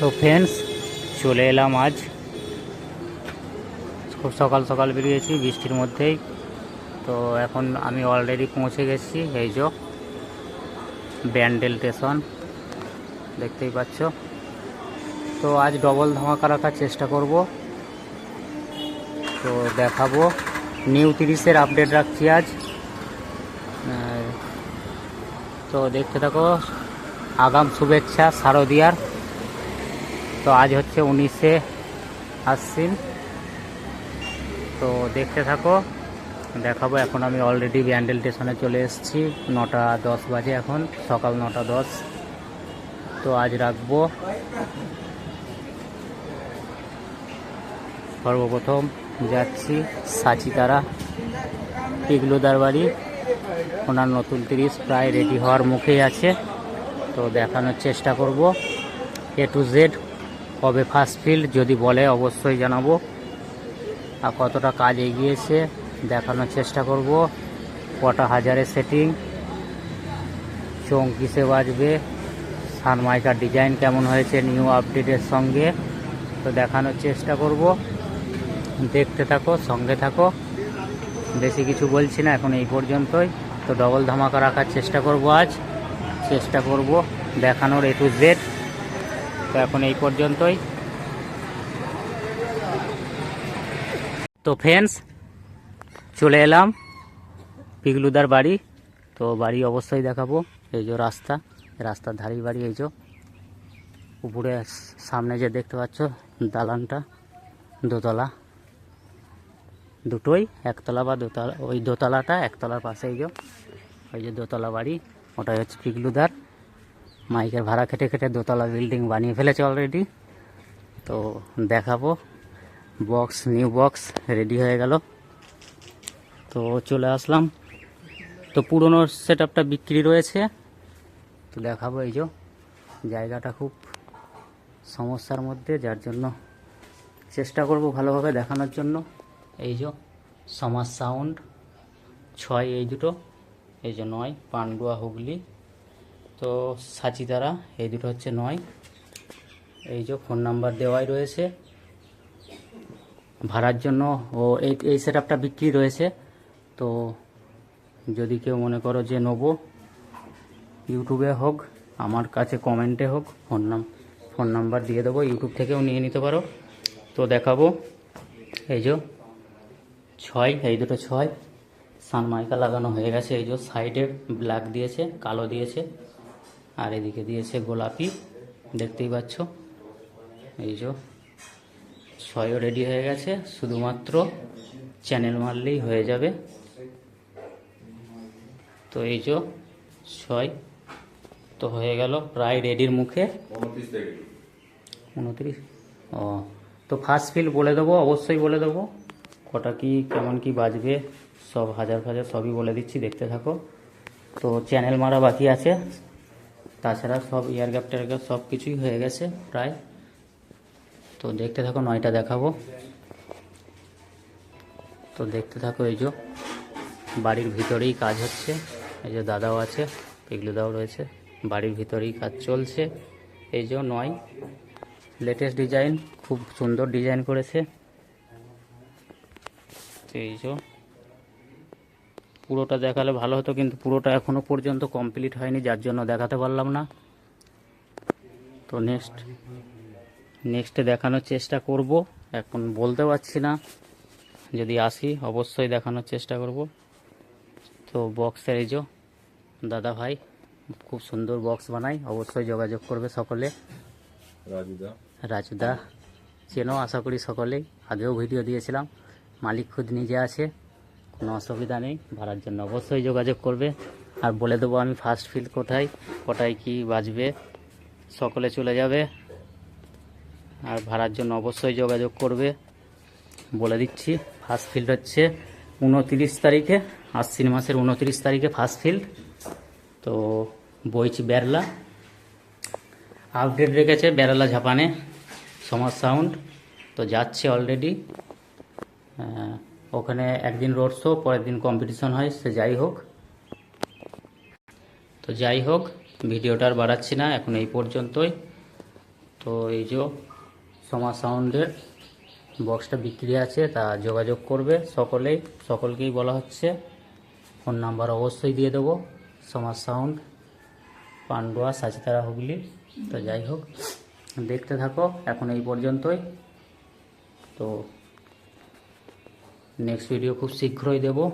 তো ফ্রেন্ডস চলে এলাম আজ। খুব সকাল সকাল বেরিয়েছি বৃষ্টির মধ্যেই। তো এখন আমি অলরেডি পৌঁছে গেছি, এই যে ব্যান্ডেল স্টেশন দেখতেই পাচ্ছ। তো আজ ডবল ধামাকা রাখার চেষ্টা করব। তো দেখাবো নিউ তিরিশের আপডেট রাখছি আজ। তো দেখতে থাকো, আগাম শুভেচ্ছা, শারদিয়ার। তো আজ হচ্ছে উনিশে আশ্বিন। তো দেখতে থাকো, দেখাবো। এখন আমি অলরেডি ব্যান্ডেল স্টেশনে চলে এসেছি। নটা দশ বাজে এখন, সকাল নটা দশ। তো আজ রাখব। সর্বপ্রথম যাচ্ছি সাচিতারা পিগলুদার বাড়ি। ওনার নতুন তিরিশ প্রায় রেডি হওয়ার মুখেই আছে। তো দেখানোর চেষ্টা করব। এ টু জেড কবে ফার্স্ট ফিল্ড যদি বলে, অবশ্যই জানাব। আর কতটা কাজ এগিয়েছে, দেখানোর চেষ্টা করব। কটা হাজারের সেটিং চোং কিসে বাজবে? সানমাইকার ডিজাইন কেমন হয়েছে নিউ আপডেটের সঙ্গে? তো দেখানোর চেষ্টা করব। দেখতে থাকো, সঙ্গে থাকো। বেশি কিছু বলছি না, এখন এই পর্যন্তই। তো ডবল ধামাকা রাখার চেষ্টা করব আজ। চেষ্টা করব দেখানোর এ টু জেড তো এখন এই পর্যন্তই। তো ফ্রেন্ডস চলে এলাম পিগলুদার বাড়ি। তো বাড়ি অবশ্যই দেখাবো। এই যে রাস্তা, রাস্তার ধারেই বাড়ি এই যে। উপরে সামনে যে দেখতে পাচ্ছ, দালানটা, দোতলা। দুটোই একতলা বা দোতলা, ওই দোতলাটা একতলার পাশে এই যে, ওই যে দোতলা বাড়ি, ওটাই হচ্ছে পিগলুদার। মাইকের ভাড়া খেটে খেটে দোতলা বিল্ডিং বানিয়ে ফেলেছে অলরেডি তো দেখাবো। বক্স নিউ বক্স রেডি হয়ে গেল। তো চলে আসলাম। তো পুরনো সেট বিক্রি রয়েছে। তো দেখাবো এই যে, জায়গাটা খুব সমস্যার মধ্যে, যার জন্য চেষ্টা করব ভালোভাবে দেখানোর জন্য। এই যে, সমাজ সাউন্ড ছয় এই দুটো, এই যে নয়, পান্ডুয়া হুগলি। তো সাচি সাচিতারা এই দুটো হচ্ছে নয়। এই যে ফোন নাম্বার দেওয়াই রয়েছে। ভাড়ার জন্য ও এই এই সেট বিক্রি রয়েছে। তো যদি কেউ মনে করো যে নেব, ইউটিউবে হোক, আমার কাছে কমেন্টে হোক, ফোন নাম, ফোন নাম্বার দিয়ে দেবো, ইউটিউব থেকেও নিয়ে নিতে পারো। তো দেখাবো। এই যে ছয়, এই দুটো ছয়। সানমাইকা লাগানো হয়ে গেছে। এই যে সাইডে ব্ল্যাক দিয়েছে, কালো দিয়েছে। আর এদিকে দিয়েছে গোলাপি, দেখতেই পাচ্ছ। এই যে, ছয়ও রেডি হয়ে গেছে, শুধুমাত্র চ্যানেল মারলেই হয়ে যাবে। তো এই যে, ছয় তো হয়ে গেল প্রায় রেডির মুখে। উনত্রিশ ও, তো ফার্স্ট ফিল বলে দেবো, অবশ্যই বলে দেবো। কটা কি, কেমন কি বাজবে, সব হাজার ফাজার সবই বলে দিচ্ছি, দেখতে থাকো। তো চ্যানেল মারা বাকি আছে। তাছাড়া সব ইয়ার গ্যাপ টেয়ার গ্যাপ সব কিছুই হয়ে গেছে প্রায়। তো দেখতে থাকো, নয়টা দেখাবো। তো দেখতে থাকো, এই যে বাড়ির ভিতরেই কাজ হচ্ছে। এই যে দাদাও আছে, পিগলুদাও রয়েছে। বাড়ির ভিতরেই কাজ চলছে। এই যে নয় লেটেস্ট ডিজাইন খুব সুন্দর ডিজাইন করেছে। এই যে পুরোটা দেখালে ভালো হতো কিন্তু পুরোটা এখনও পর্যন্ত কমপ্লিট হয়নি যার জন্য দেখাতে পারলাম না। তো নেক্সট নেক্সটে দেখানোর চেষ্টা করব। এখন বলতে পারছি না যদি আসি অবশ্যই দেখানোর চেষ্টা করব। তো বক্সের এই যে দাদা ভাই খুব সুন্দর বক্স বানাই অবশ্যই যোগাযোগ করবে সকলে। রাজুদা। রাজুদা চেনো আশা করি সকলেই। আগেও ভিডিও দিয়েছিলাম মালিক খুদ নিজে আছে। কোনো অসুবিধা নেই, ভাড়ার জন্য অবশ্যই যোগাযোগ করবে। আর বলে দেবো আমি ফার্স্ট ফিল কোথায় কোথায় কি বাজবে, সকলে চলে যাবে। আর ভাড়ার জন্য অবশ্যই যোগাযোগ করবে। বলে দিচ্ছি ফার্স্ট ফিল্ড হচ্ছে উনতিরিশ তারিখে, আশ্বিন মাসের উনতিরিশ তারিখে ফার্স্ট ফিল্ড তো বইছি বেরলা। আপডেট রেখেছে বেরালা ঝাপানে সমাজ সাউন্ড। তো যাচ্ছে অলরেডি ওখানে একদিন রোড শো পরের দিন কম্পিটিশন হয়, সে যাই হোক। তো যাই হোক, ভিডিওটা আর বাড়াচ্ছি না, এখন এই পর্যন্তই। তো এই যে সমাজ সাউন্ডের বক্সটা বিক্রি আছে, তা যোগাযোগ করবে সকলেই, সকলকেই বলা হচ্ছে। ফোন নাম্বার অবশ্যই দিয়ে দেবো সমাজ সাউন্ড, পান্ডুয়া, সাচিতারা হুগলি। তো যাই হোক, দেখতে থাকো, এখন এই পর্যন্তই। তো নেক্সট ভিডিও খুব শীঘ্রই দেবো।